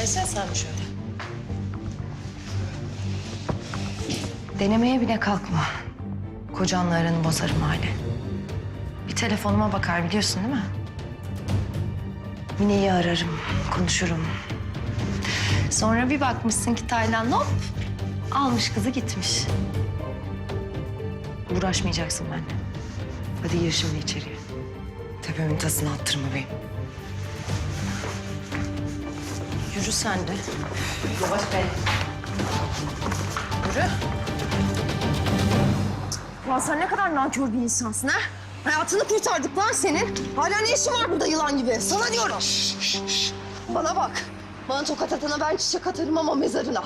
Gelsene sen bir şöyle. Denemeye bile kalkma. Kocanla aranı bozarım hali. Bir telefonuma bakar biliyorsun değil mi? Mine'yi ararım, konuşurum. Sonra bir bakmışsın ki Taylan hop almış kızı gitmiş. Uğraşmayacaksın benimle. Hadi gir şimdi içeriye. Tepemin tasını attırma benim. Yürü sen de. Yavaş be. Yürü. Lan sen ne kadar nankör bir insansın ha? Hayatını kurtardık lan senin. Hala ne işin var burada yılan gibi? Sana diyorum. Bana bak. Bana tokat atana ben çiçek atarım ama mezarına.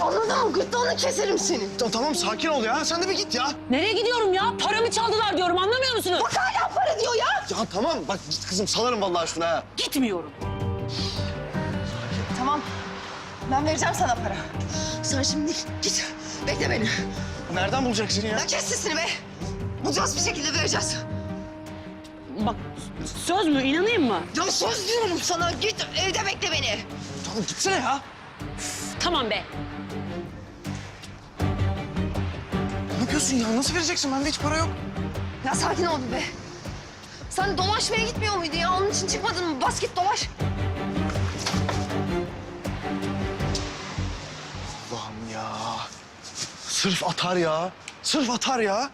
Anladın mı? Gırtlağını keserim senin. Ta- tamam sakin ol ya. Sen de bir git ya. Nereye gidiyorum ya? Paramı çaldılar diyorum anlamıyor musunuz? Bak hala para diyor ya. Ya tamam bak git kızım salarım vallahi şuna ha. Gitmiyorum. Tamam. Ben vereceğim sana para. Sen şimdi git. Bekle beni. Nereden bulacaksın ya? Ya kes sesini be. Bulacağız bir şekilde vereceğiz. Bak söz mü inanayım mı? Ya söz diyorum sana. Git evde bekle beni. Tamam gitsene ya. Tamam be. Ne yapıyorsun ya? Nasıl vereceksin? Bende hiç para yok. Ya sakin ol be. Sen dolaşmaya gitmiyor muydun ya? Onun için çıkmadın mı? Bas git dolaş. Sırf atar ya. Sırf atar ya.